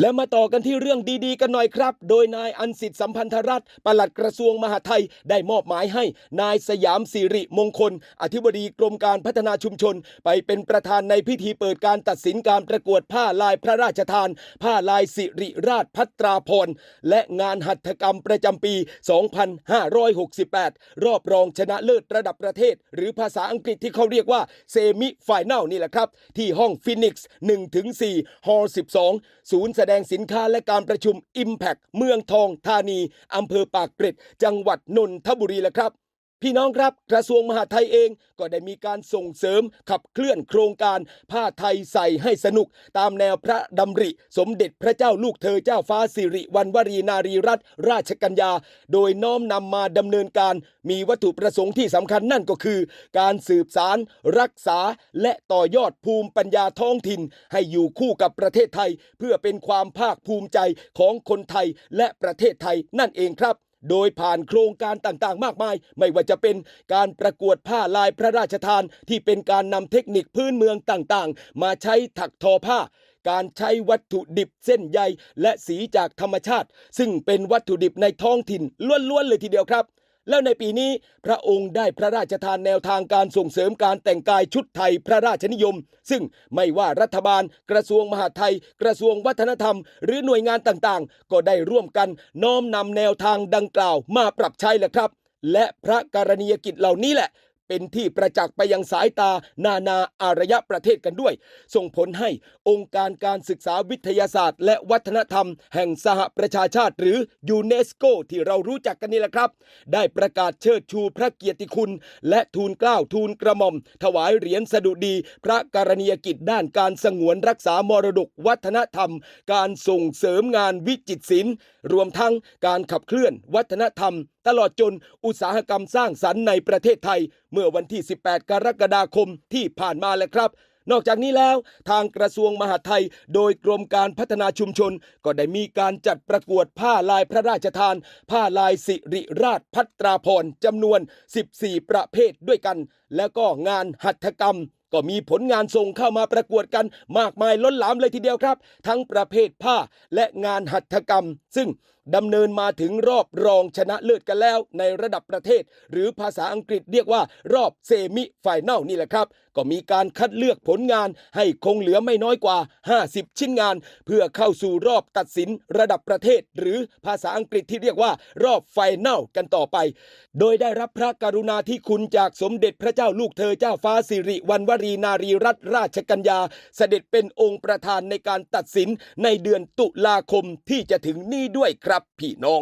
และมาต่อกันที่เรื่องดีๆ กันหน่อยครับ โดยนายอันสิทธิ์สัมพันธรัฐปลัดกระทรวงมหาดไทย ได้มอบหมายให้ นายสยามสิริมงคล อธิบดีกรมการพัฒนาชุมชน ไปเป็นประธานในพิธีเปิดการตัดสินการประกวดผ้าลายพระราชทาน ผ้าลายสิริราชพัตราพร และงานหัตถกรรมประจำปี 2568 รอบรองชนะเลิศระดับประเทศ หรือภาษาอังกฤษที่เขาเรียกว่าเซมิไฟแนลนี่แหละครับ ที่ห้องฟินิกซ์1-4ฮอล12ศูนย์แสดงสินค้าและการประชุม Impact เมืองทองธานีอำเภอปากเกร็ด จังหวัดนนทบุรีแหละครับ พี่น้องครับกระทรวงมหาดไทยเองก็ได้มีการส่งเสริมขับเคลื่อนโครงการผ้าไทยใส่ให้สนุก ตามแนวพระดำริ สมเด็จพระเจ้าลูกเธอเจ้าฟ้าสิริวัณวรีนารีรัตนราชกัญญา โดยน้อมนำมาดำเนินการ มีวัตถุประสงค์ที่สำคัญนั่นก็คือ การสืบสารรักษาและต่อยอดภูมิปัญญาท้องถิ่น ให้อยู่คู่กับประเทศไทย เพื่อเป็นความภาคภูมิใจของคนไทยและประเทศไทยนั่นเองครับ โดยผ่านโครงการต่างๆ มากมาย ไม่ว่าจะเป็นการประกวดผ้าลายพระราชทาน ที่เป็นการนำเทคนิคพื้นเมืองต่างๆ มาใช้ถักทอผ้า การใช้วัตถุดิบเส้นใยและสีจากธรรมชาติ ซึ่งเป็นวัตถุดิบในท้องถิ่นล้วนๆเลยทีเดียวครับ แล้วในปีนี้พระองค์ได้พระราชทานแนวทางการส่งเสริมการแต่งกายชุดไทยพระราชนิยม ซึ่งไม่ว่ารัฐบาล กระทรวงมหาดไทย กระทรวงวัฒนธรรม หรือหน่วยงานต่างๆ ก็ได้ร่วมกันน้อมนำแนวทางดังกล่าวมาปรับใช้แหละครับ และพระกรณียกิจเหล่านี้แหละ เป็นที่ประจักษ์ไปยังสายตานานาอารยประเทศกันด้วย ส่งผลให้องค์การการศึกษาวิทยาศาสตร์ และวัฒนธรรม แห่งสหประชาชาติ หรือยูเนสโกที่เรารู้จักกันนี่แหละครับ ได้ประกาศเชิดชูพระเกียรติคุณ และทูลเกล้าทูลกระหม่อม ถวายเหรียญสดุดี พระกรณียกิจด้านการสงวนรักษามรดกวัฒนธรรม การส่งเสริมงานวิจิตรศิลป์รวมทั้งการขับเคลื่อนวัฒนธรรมตลอดจนอุตสาหกรรมสร้างสรรค์ในประเทศไทย เมื่อวันที่ 18 กรกฎาคมที่ผ่านมาแหละครับ นอกจากนี้แล้ว ทางกระทรวงมหาดไทย โดยกรมการพัฒนาชุมชน ก็ได้มีการจัดประกวดผ้าลายพระราชทาน ผ้าลายสิริราชพัตราพรจำนวน 14 ประเภทด้วยกัน แล้วก็งานหัตถกรรมก็มีผลงานส่งเข้ามาประกวดกันมากมายล้นหลามเลยทีเดียวครับ ทั้งประเภทผ้าและงานหัตถกรรม ซึ่งดำเนินมาถึงรอบรองชนะเลิศกันแล้วในระดับประเทศ หรือภาษาอังกฤษเรียกว่ารอบเซมิไฟแนลนี่แหละครับ ก็มีการคัดเลือกผลงานให้คงเหลือไม่น้อยกว่า 50 ชิ้นงาน เพื่อเข้าสู่รอบตัดสินระดับประเทศ หรือภาษาอังกฤษที่เรียกว่ารอบไฟแนลกันต่อไป โดยได้รับพระกรุณาธิคุณจากสมเด็จพระเจ้าลูกเธอเจ้าฟ้าสิริวัณวรีนารีรัตนราชกัญญา เสด็จเป็นองค์ประธานในการตัดสินในเดือนตุลาคมที่จะถึงนี้ด้วยครับพี่น้อง